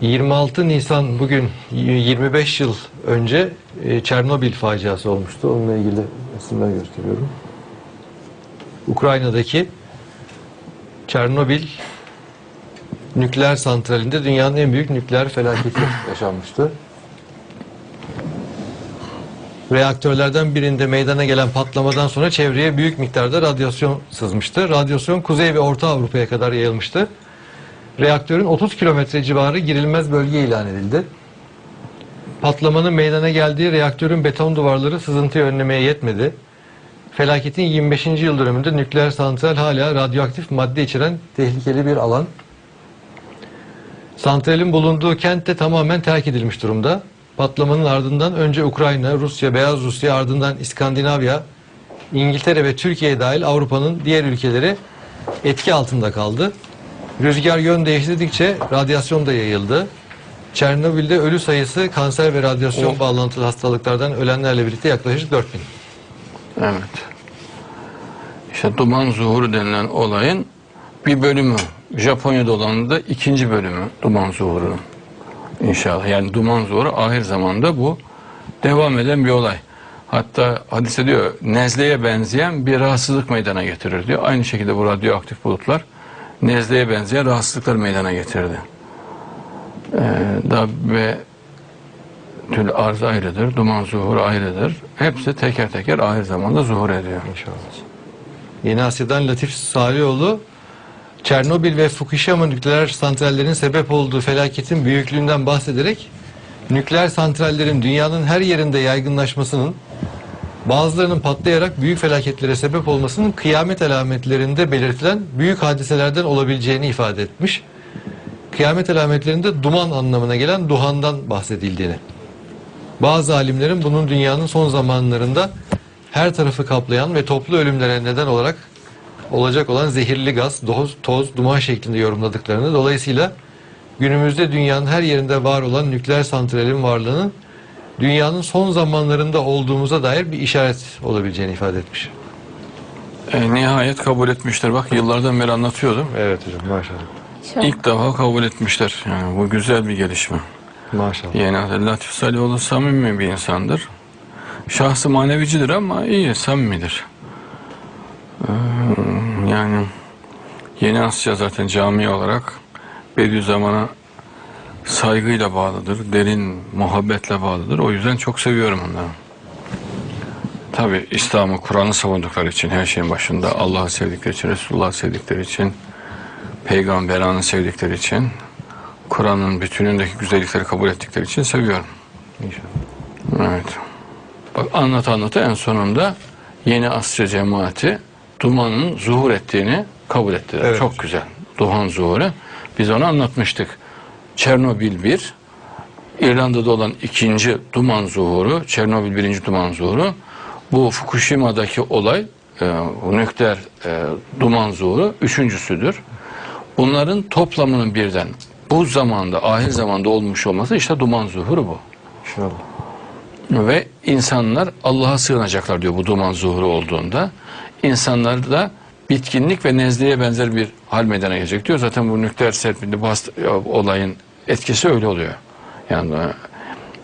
26 Nisan bugün 25 yıl önce e, Çernobil faciası olmuştu. Onunla ilgili resimler gösteriyorum. Ukrayna'daki Çernobil nükleer santralinde dünyanın en büyük nükleer felaketi yaşanmıştı. Reaktörlerden birinde meydana gelen patlamadan sonra çevreye büyük miktarda radyasyon sızmıştı. Radyasyon Kuzey ve Orta Avrupa'ya kadar yayılmıştı. Reaktörün 30 kilometre civarı girilmez bölge ilan edildi. Patlamanın meydana geldiği reaktörün beton duvarları sızıntıyı önlemeye yetmedi. Felaketin 25. yıl dönümünde nükleer santral hala radyoaktif madde içeren tehlikeli bir alan. Santralin bulunduğu kent de tamamen terk edilmiş durumda. Patlamanın ardından önce Ukrayna, Rusya, Beyaz Rusya ardından İskandinavya, İngiltere ve Türkiye dahil Avrupa'nın diğer ülkeleri etki altında kaldı. Rüzgar yön değiştirdikçe radyasyon da yayıldı. Çernobil'de ölü sayısı kanser ve radyasyon Oh. bağlantılı hastalıklardan ölenlerle birlikte yaklaşık 4000. Evet. İşte duman zuhuru denilen olayın bir bölümü. Japonya'da olanın da ikinci bölümü duman zuhurunun. İnşallah. Yani duman zuhuru ahir zamanda bu devam eden bir olay. Hatta hadise diyor nezleye benzeyen bir rahatsızlık meydana getirir diyor. Aynı şekilde bu radyoaktif bulutlar nezleye benzeyen rahatsızlıklar meydana getirdi. Ee, da ve tül arz ayrıdır, duman zuhuru ayrıdır. Hepsi teker teker ahir zamanda zuhur ediyor. İnşallah. Yeni Asya'dan Latif Salioğlu Çernobil ve Fukushima nükleer santrallerin sebep olduğu felaketin büyüklüğünden bahsederek nükleer santrallerin dünyanın her yerinde yaygınlaşmasının bazılarının patlayarak büyük felaketlere sebep olmasının kıyamet alametlerinde belirtilen büyük hadiselerden olabileceğini ifade etmiş. Kıyamet alametlerinde duman anlamına gelen duhandan bahsedildiğini. Bazı alimlerin bunun dünyanın son zamanlarında her tarafı kaplayan ve toplu ölümlere neden olarak olacak olan zehirli gaz, toz, toz, duman şeklinde yorumladıklarını dolayısıyla günümüzde dünyanın her yerinde var olan nükleer santralin varlığının dünyanın son zamanlarında olduğumuza dair bir işaret olabileceğini ifade etmiş. E, nihayet kabul etmişler. Bak yıllardan beri anlatıyordum. Evet hocam maşallah. Çok İlk defa kabul etmişler. Yani bu güzel bir gelişme. Maşallah. Yani Latif Salihoğlu samimi bir insandır. Şahsı manevicidir ama iyi, samimidir. Ee, yani Yeni Asya zaten cami olarak Bediüzzaman'a saygıyla bağlıdır, derin muhabbetle bağlıdır. O yüzden çok seviyorum onları. Tabi İslam'ı, Kur'an'ı savundukları için her şeyin başında Allah'ı sevdikleri için, Resulullah'ı sevdikleri için, Peygamberanı sevdikleri için, Kur'an'ın bütünündeki güzellikleri kabul ettikleri için seviyorum. İnşallah. Evet. Bak anlat anlata en sonunda yeni Asya cemaati dumanın zuhur ettiğini kabul ettiler. Evet. Çok güzel. Duhan zuhuru. Biz onu anlatmıştık. Çernobil 1, İrlanda'da olan ikinci duman zuhuru, Çernobil birinci duman zuhuru. Bu Fukushima'daki olay, e, nükleer e, duman zuhuru üçüncüsüdür. Bunların toplamının birden bu zamanda, ahir zamanda olmuş olması işte duman zuhuru bu. İnşallah. Ve insanlar Allah'a sığınacaklar diyor bu duman zuhuru olduğunda. İnsanlar da bitkinlik ve nezleye benzer bir hal meydana gelecek diyor. Zaten bu nükleer serpinti bu olayın etkisi öyle oluyor. Yani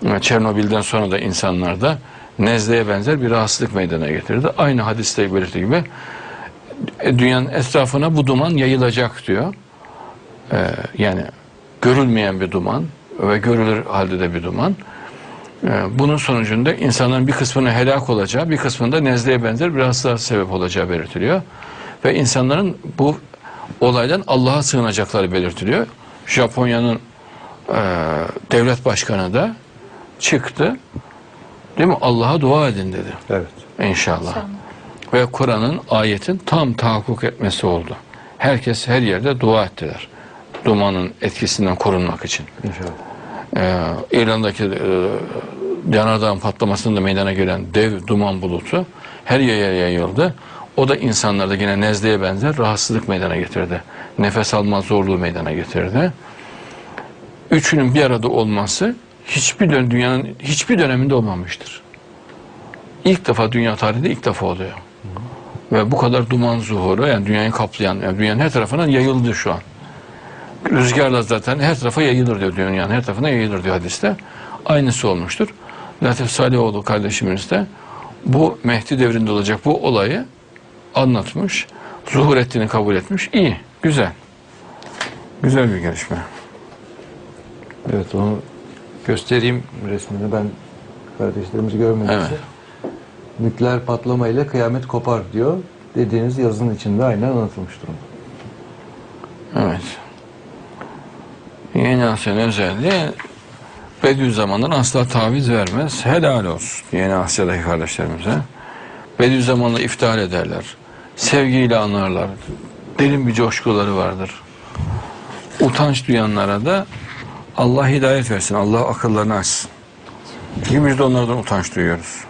e, Çernobil'den sonra da insanlarda nezleye benzer bir rahatsızlık meydana getirdi. Aynı hadiste belirttiği gibi e, dünyanın etrafına bu duman yayılacak diyor. E, yani görülmeyen bir duman ve görülür halde de bir duman. Ee, Bunun sonucunda insanların bir kısmının helak olacağı, bir kısmında nezleye benzer bir hastalığa sebep olacağı belirtiliyor. Ve insanların bu olaydan Allah'a sığınacakları belirtiliyor. Japonya'nın e, devlet başkanı da çıktı. Değil mi? Allah'a dua edin dedi. Evet. İnşallah. İnşallah. Ve Kur'an'ın ayetin tam tahakkuk etmesi oldu. Herkes her yerde dua ettiler. Dumanın etkisinden korunmak için. İnşallah. Ee, İran'daki e, yanardağın patlamasında meydana gelen dev duman bulutu her yere yayıldı. O da insanlarda yine nezleye benzer rahatsızlık meydana getirdi. Nefes alma zorluğu meydana getirdi. Üçünün bir arada olması hiçbir dön dünyanın hiçbir döneminde olmamıştır. İlk defa dünya tarihinde ilk defa oluyor. Ve bu kadar duman zuhuru yani dünyayı kaplayan, yani dünyanın her tarafına yayıldı şu an. rüzgarla zaten her tarafa yayılır diyor dünyanın her tarafına yayılır diyor hadiste. Aynısı olmuştur. Latif Salihoğlu kardeşimiz de bu Mehdi devrinde olacak bu olayı anlatmış. Zuhur ettiğini kabul etmiş. İyi, güzel. Güzel bir gelişme. Evet onu göstereyim resmini ben kardeşlerimiz görmediyse. Evet. Nükleer patlamayla kıyamet kopar diyor. Dediğiniz yazının içinde aynen anlatılmış durumda. Evet. Yeni Asya'nın özelliği Bediüzzaman'dan asla taviz vermez. Helal olsun Yeni Asya'daki kardeşlerimize. Bediüzzaman'la iftihar ederler. Sevgiyle anlarlar. Derin bir coşkuları vardır. Utanç duyanlara da Allah hidayet versin. Allah akıllarını açsın. Biz de onlardan utanç duyuyoruz.